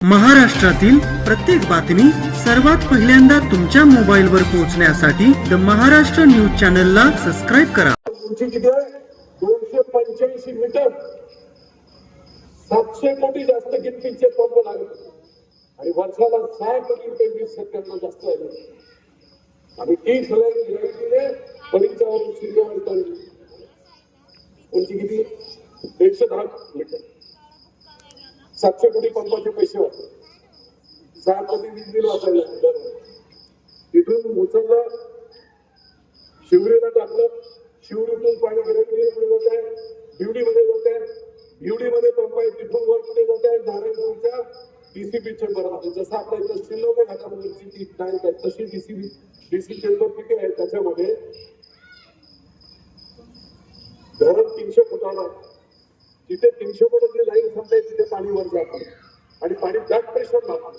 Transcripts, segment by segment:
महाराष्ट्रातील प्रत्येक बातमी सर्वात पहिल्यांदा तुमच्या मोबाईल वर पोहोचण्यासाठी द महाराष्ट्र न्यूज चॅनल ला सबस्क्राईब करा. उंची किती दोनशे पंच्याऐंशी मीटर सातशे कोटी जास्त किमतीचे पंप लागले. आणि वर्षाला सहा कोटी रुपये वीस टक्क्यांना जास्त आले आणि तीस लाईन लाईटीने परिचावरून शिल्लेवर उंची किती? एकशे दहा मीटर सातशे कोटी पंपाचे पैसे वाचले. सहा कोटी वीज बिल वाचायला तिथून उचललं शिवरीला टाकलं. शिवरीतून पाणी गिरंगीकडे जात आहे. भिवडीमध्ये जात आहे. भिवडीमध्ये पंप आहे तिथून वर पुढे जात आहे. नारायणपूरच्या डीसीपी चेंबरमध्ये जसं आपल्या इथं शिल्लोक घाटामधून ती टँक आहे तशी डीसीबी डीसी चेंबर तिथे आहे. त्याच्यामध्ये धरण तीनशे फुटावर आहे. तिथे तीनशे फुटाची लाईन संपते तिथे पाणी वर जातं. आणि पाणी बॅक प्रेशर मारतं.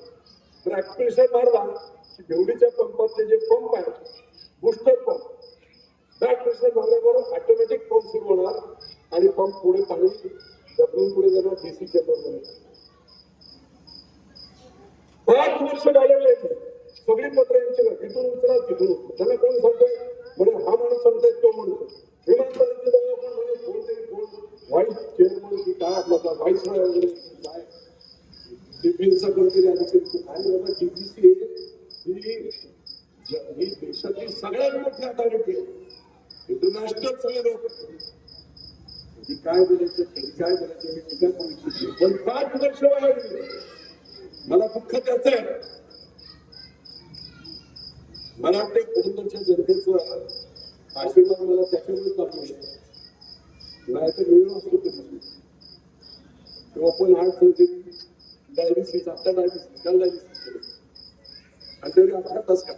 बॅक प्रेशर मारला की भिवडीच्या पंपातले जे पंप आहेत बुस्टर पंप बॅक प्रेशर मारल्याबरोबर ऑटोमॅटिक पंप सुरू होणार आणि पंप पुढे पाणी ढकलून पुढे जाणार डीसी चेंबर पाच वर्ष घालवले सगळी पत्र यांची तिथून इथून उचला तिथून त्याला त्यांना कोण सांगतोय? म्हणजे हा माणूस सांगतोय तो माणूस विमानतळाची जागा पण म्हणे कोणतरी कोण व्हाईस चेअरमन की काय आपला व्हाईस रॉय वगैरे काय डिफेन्सचा कोणतरी अधिकारी आणि बाबा डीपीसी ही ही देशातली सगळ्यात मोठी अथॉरिटी इंटरनॅशनल सगळे लोक काय बोलायचं कधी काय बोलायचं मी टीका करू इच्छित पण पाच वर्ष वाया गेली. मला दुःख त्याच आहे मला वाटतं पुरंदरच्या जनतेचं आशीर्वाद मला त्याच्यामुळे लाभलेला शकतो नाही तर असतो कधी किंवा पण हार्ट सर्जरी डायबिटीस आता डायबिटीस काल डायबिटीस केलं आणि तरी आता तास का?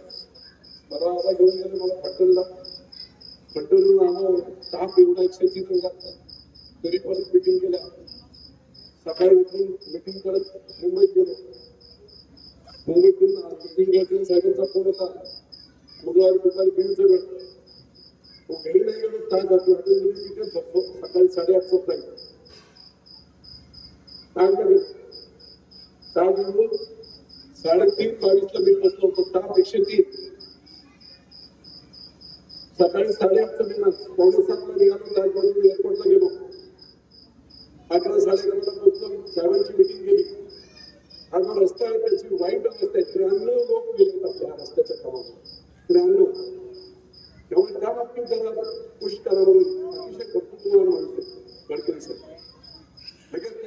परवा आता घेऊन गेले मला फटकलला फटकलून आलो ताप एवढा एकशे तीन लागतात. तरी परत मिटिंग केल्या. सकाळी उठून मिटिंग करत मुंबईत गेलो. मुंबईतून मिटिंग घेतली साहेबांचा फोन होता. बुधवारी दुपारी दीडचं वेळ तो घरी नाही गेलो तास जातो. हॉटेल तिथे झोपतो. सकाळी साडेआठचा फ्लाईट काय करेल साडेतीन बावीसला मी बसलो होतो. सहा पेक्षा तीन. सकाळी साडेआठचा मी पावणे सातला निघालो त्याचबरोबर एअरपोर्टला गेलो. अकरा साडे अकराला पोहोचलो. साहेबांची मिटिंग गेली हा जो रस्ता आहे त्याची वाईट अवस्था आहे. त्र्याण्णव लोक गेले आपल्या या रस्त्याच्या कामामध्ये त्र्याण्णव. त्यामुळे त्या बाबतीत जरा पुष्ट करा म्हणून अतिशय कर्तृत्ववान माणूस गडकरी साहेब.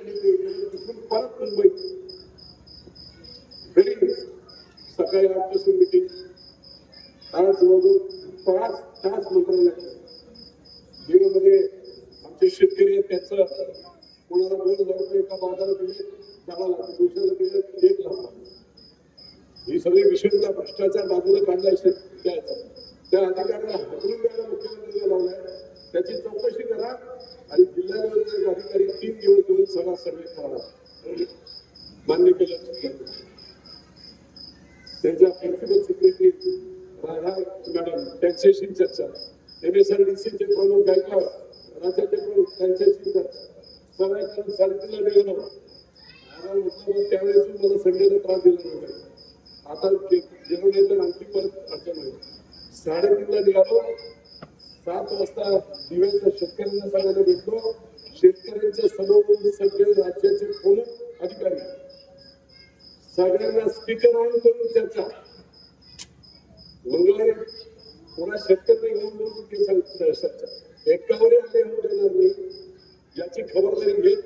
तिथून परत मुंबईत घरी सकाळी आठपासून मिटिंग आज जवळजवळ पाच तास मंत्रालय जिल्ह्यामध्ये आमचे शेतकरी आहेत कोणाला दोन हजार रुपये एका बाजारात दिले त्याला लाख दुसऱ्याला दिले एक लाख ही सगळी विषमता भ्रष्टाचार बाजूला काढला द्यायचा त्या अधिकाऱ्याला त्यांच्याशी चर्चा एमएसआरडीसीचे प्रमुख गायकवाड राज्याचे प्रमुख त्यांच्याशी चर्चा सगळ्यांकडून सारखीला निघालो मला त्यावेळेस मला संडेला त्रास दिला नव्हता. आता जेवण येतं तर आणखी परत अडचण होईल. साडेतीनला निघालो. सात वाजता दिव्याच्या शेतकऱ्यांना सांगायला भेटलो. शेतकऱ्यांच्या समोरून सगळे राज्याचे प्रमुख अधिकारी. सगळ्यांना स्पीकर ऑन करून चर्चा. मंगळवारी पुन्हा शेतकरी घेऊन दोन ते सांग- एकावरी आले होऊ देणार नाही. याची खबरदारी घेत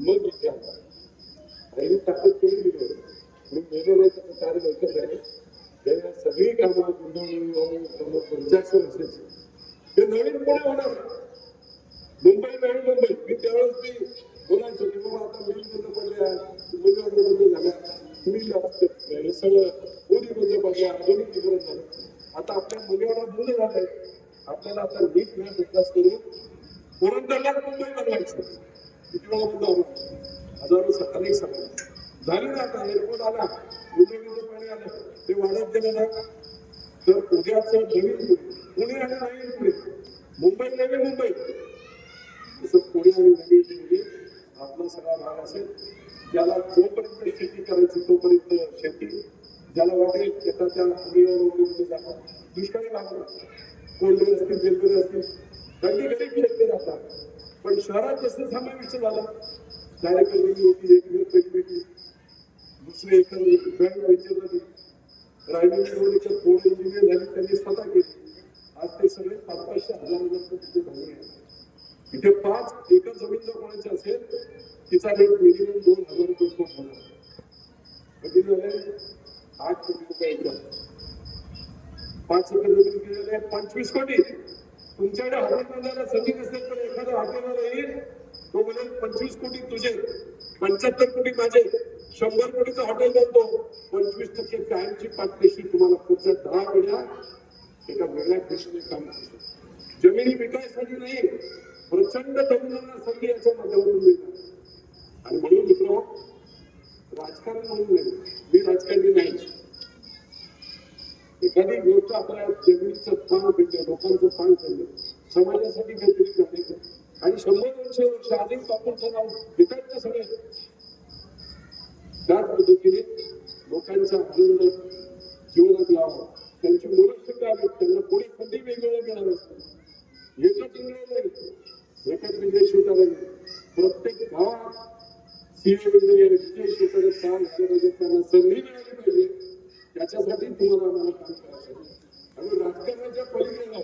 मग इथे आला. आणि ताकद करून दिली मी मेलो नाही त्याचं कारण एकच आहे त्या सगळी कामं गुंतवणूक कामं पंचायत ते नवीन पुणे होणार. मुंबई नवीन मुंबई. मी त्यावेळेस मी बोलायचो की बाबा आता मिल बंद पडल्या मुलीवर बंद झाल्या मिल सगळं कोणी बंद पडल्या आधुनिक तिकडे झालं. आता आपल्या मुलीवर बंद झालंय आपल्याला आता नीट मॅच विकास करून पुरंदरला मुंबई बनवायचं. किती वेळा मुद्दा आलो हजारो अनेक सभा झाली ना आता एअरपोर्ट आला. मुंबईमध्ये पाणी आलं. ते वाढत गेलं ना. तर उद्याचं नवीन पुणे. आणि नवीन पुणे. मुंबई नवी मुंबई. जसं पुणे आणि नवी दिल्ली आपला सगळा भाग असेल. ज्याला जोपर्यंत शेती करायची तोपर्यंत शेती. ज्याला वाटेल त्याचा त्या जातात. दुष्काळी भागात कोल्डे असतील बेलगरे असतील काही गरीब शेतकरी राहतात. पण शहरात जसं समाविष्ट झालं डायरेक्ट होती एक वेळ दुसरे एकर बँक वेचर झाली. रायगड दोन एकर इंजिनियर झाली त्यांनी स्वतः केली. आज ते सगळे पाच पाचशे हजार हजार तिथे झाले इथे पाच एकर जमीन जर कोणाची असेल तिचा रेट मिनिमम दोन हजार रुपये फूट होणार. किती झाले आठ कोटी रुपये येतात पाच कोटी रुपये पंचवीस कोटी. तुमच्याकडे हॉटेल बांधायला असेल नसेल पण एखादा हॉटेलवाला येईल तो म्हणेल पंचवीस कोटी तुझे पंच्याहत्तर कोटी माझे शंभर कोटीचं हॉटेल बनतो. पंचवीस टक्के कायमची पाठपेशी तुम्हाला पुढच्या दहा पिढ्या एका वेगळ्या दिशेने काम करतो जमिनी विकायसाठी नाही प्रचंड तरुणांना संधी याच्या माध्यमातून मिळतात. आणि म्हणून मित्र राजकारण म्हणून नाही मी राजकारणी नाही. एखादी गोष्ट आपल्या जमिनीचं पान भेटलं लोकांचं पान चालले समाजासाठी काहीतरी करायचं. आणि शंभर दोनशे वर्ष आधीच बापूंचं नाव घेतात ना सगळे? त्याच पद्धतीने लोकांचा आनंद जीवनात लावा. त्यांची मुलं शिकावी त्यांना पुढे संधी वेगवेगळ्या मिळाव्या एकच इंग्रज नाही एकच विदेश होता नाही प्रत्येक गावात सीए इंजिनियर विदेश त्यांना संधी मिळाली पाहिजे त्याच्यासाठी तुम्हाला आम्हाला काम करायचं आहे. आणि राजकारणाच्या पलीकडे जाऊ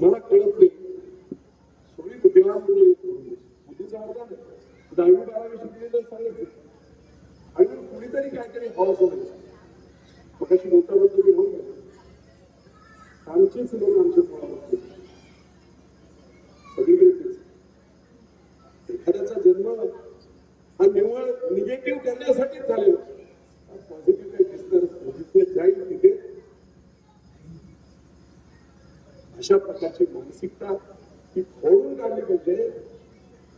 मला कळत नाही. सोळी बुद्धिमान म्हणजे बुद्धीचा अर्थ दहावी बारावी शिकलेलं सांगायचं. आणि कुणीतरी काहीतरी हवा सोडायचं मग अशी मोठ्या बद्दल होऊन गेलं आमचेच लोक निगेटिव्ह करण्यासाठीच झालेला पॉझिटिव्ह काही दिसणार जिथे जाईल तिथे अशा प्रकारची मानसिकता ही फोडून काढली पाहिजे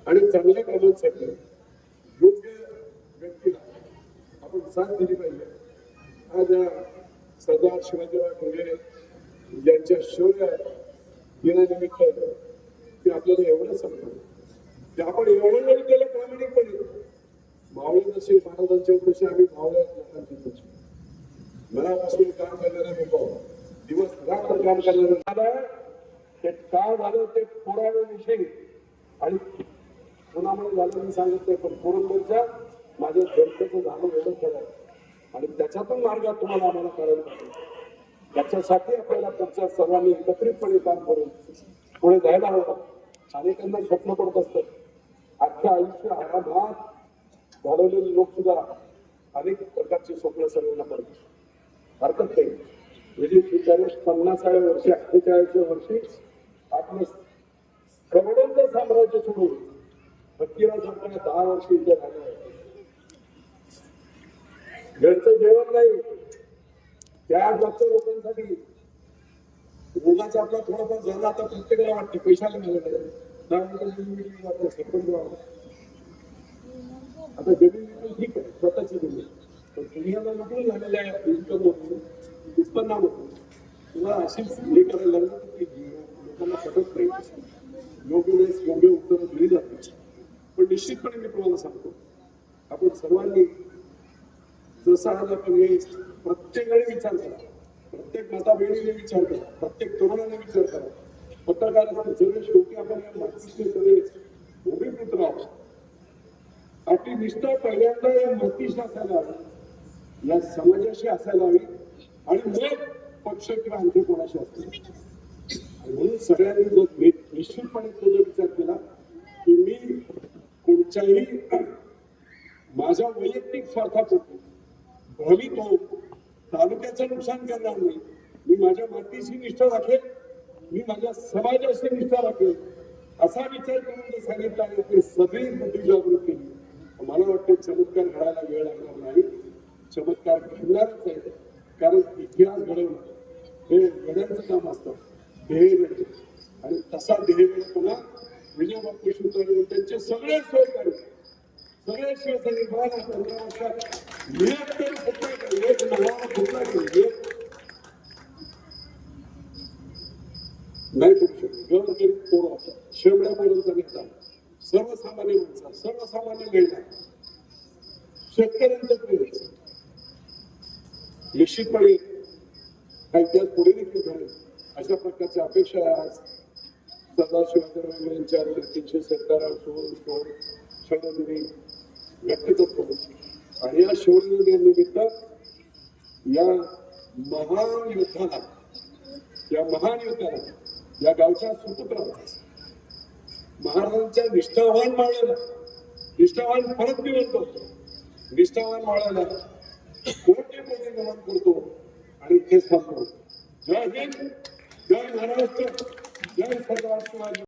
आणि चांगल्या कामांसाठी योग्य व्यक्तीला आपण साथ दिली पाहिजे. आज सरदार शिवाजीराव ठोगरे यांच्या शौर्य दिनानिमित्त ते आपल्याला एवढं सांगतो की आपण एवढं नाही केलं प्रामाणिकपणे. मावळे जसे महाराजांचे तसे आम्ही मावळे लोकांचे मनापासून काम करणारे लोक दिवस रात्र काम करणारे झालं ते काय झालं ते पुराव्याविषयी आणि पुण्यामध्ये झालं मी सांगितलं पण पुरंदरच्या माझ्या जनतेचं झालं एवढं खरं आणि त्याच्यातून मार्ग तुम्हाला आम्हाला करायला पाहिजे. त्याच्यासाठी आपल्याला तुमच्या सर्वांनी एकत्रितपणे काम करून पुढे जायला हवं. अनेकांना स्वप्न पडत असतं. अख्ख्या आयुष्य आरामात घालवलेले लोक सुद्धा अनेक प्रकारचे स्वप्न सर्वांना पडतात हरकत नाही. म्हणजे बेचाळीस पन्नासाव्या वर्षी अठ्ठेचाळीसव्या वर्षी आपण करोडोंचं साम्राज्य सोडून फकीरासारख्या दहा वर्ष इथे राहिलं घरचं जेवण नाही. त्या जास्त लोकांसाठी रोगाचा आपला थोडाफार झाला आता प्रत्येकाला वाटते पैशाला मिळालं त्यानंतर जमीन विकली जाते, सरपंच व्हावं. आता जमीन ठीक आहे स्वतःची जमीन पण दुनियाला लुटून झालेल्या इन्कम उत्पन्नामधून तुम्हाला अशीच हे करायला लागलं की लोकांना सतत नाही योग्य वेळेस योग्य उत्तर दिली जाते पण निश्चितपणे मी तुम्हाला सांगतो आपण सर्वांनी जसा आज आपण हे प्रत्येकाने विचार करा प्रत्येक माता बहिणीने विचार करा प्रत्येक तरुणाने विचार करा. पत्रकार जरी शेवटी आपण या मातीचे सगळे भूमिपुत्र आहोत. आपली निष्ठा पहिल्यांदा या मातीशी असायला हवी या समाजाशी असायला हवी आणि मग पक्ष किंवा आणखी कोणाशी असतील. म्हणून सगळ्यांनी जो निश्चितपणे तो जो विचार केला की मी कोणत्याही माझ्या वैयक्तिक स्वार्थापोटी भावी तो तालुक्याचं नुकसान करणार नाही. मी माझ्या मातीशी निष्ठा राखेल मी माझ्या समाजाशी निष्ठा राखेल असा विचार करून जे सांगितलं आहे ते सगळी बुद्धी जागृत केली. मला वाटतं चमत्कार घडायला वेळ लागणार नाही. चमत्कार घडणारच आहे कारण इतिहास घडवणं हे वेड्यांचं काम असतं. ध्येय वेळ आणि तसा ध्येय वेळपणा विजय बापू शिवतारे त्यांचे सगळे सहकारी सगळे शिवसैनिक बघा पंधरा वर्षात एक तरी फुटला एक नवा फुटला का? एक नाही करू शकत. गण तरी पोरं शेवड्या पोरांचा नेता. सर्वसामान्य माणसा सर्वसामान्य महिला शेतकऱ्यांचं प्रेम निश्चितपणे हा इतिहास पुढे देखील घडेल अशा प्रकारच्या अपेक्षा आहे आज. सरदार शिवाजीराव यांच्या तीनशे सत्तर सोळून सोळ व्यक्त करतो आणि या शौर्यनिमित्त या महान युद्धाला या महान युद्धाला या गावच्या सुपुत्राला महाराजांच्या निष्ठावान माळ्याला. निष्ठावान परत मी म्हणतो. निष्ठावान माळ्याला कोटी कोटी नमन करतो आणि इथेच सांगतो जय हिंद जय महाराष्ट्र जय सरदार शिवाजी